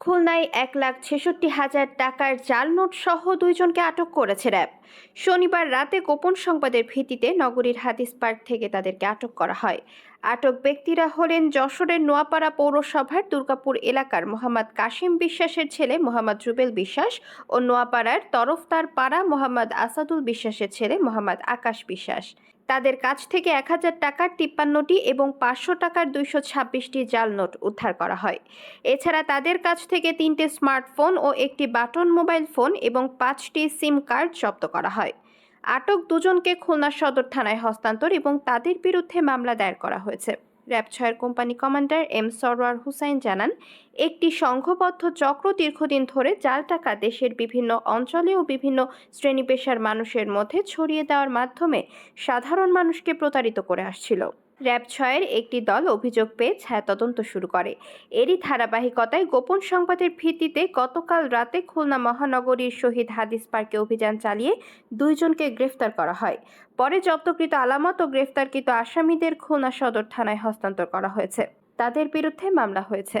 খুলনায় এক লাখ ছেষট্টি হাজার টাকার জাল নোট সহ দুইজনকে আটক করেছে র্যাব। শনিবার রাতে গোপন সংবাদের ভিত্তিতে নগরীর হাদিস পার্ক থেকে তাদেরকে আটক করা হয়। আটক ব্যক্তিরা হলেন যশোরের নোয়াপাড়া পৌরসভার দুর্গাপুর এলাকার মোহাম্মদ কাশিম বিশ্বাসের ছেলে মোহাম্মদ রুবেল বিশ্বাস ও নোয়াপাড়ার তরফতার পাড়া মোহাম্মদ আসাদুল বিশ্বাসের ছেলে মোহাম্মদ আকাশ বিশ্বাস। তাদের কাছ থেকে এক হাজার টাকার তিপ্পান্নটি এবং পাঁচশো টাকার দুইশো ছাব্বিশটি জাল নোট উদ্ধার করা হয়। এছাড়া তাদের কাছ থেকে তিনটে স্মার্টফোন ও একটি বাটন মোবাইল ফোন এবং পাঁচটি সিম কার্ড জব্দ করা হয়। আটক দুজনকে খুলনা সদর থানায় হস্তান্তর এবং তাদের বিরুদ্ধে মামলা দায়ের করা হয়েছে। র্যাব ছয়ের company commander M Sarwar Hussain জানান একটি সংঘবদ্ধ চক্র দীর্ঘদিন ধরে জাল টাকা দেশের বিভিন্ন অঞ্চলে ও বিভিন্ন শ্রেণি পেশার মানুষের মধ্যে ছড়িয়ে দেওয়ার মাধ্যমে সাধারণ মানুষকে প্রতারিত করে আসছিল। র্যাব ছয়ের একটি দল অভিযোগ পেয়ে ছায়া তদন্ত শুরু করে। এরই ধারাবাহিকতায় গোপন সংবাদের ভিত্তিতে গতকাল রাতে খুলনা মহানগরীর শহীদ হাদিস পার্কে অভিযান চালিয়ে দুইজনকে গ্রেফতার করা হয়। পরে জব্দকৃত আলামত ও গ্রেফতারকৃত আসামিদের খুলনা সদর থানায় হস্তান্তর করা হয়েছে। তাদের বিরুদ্ধে মামলা হয়েছে।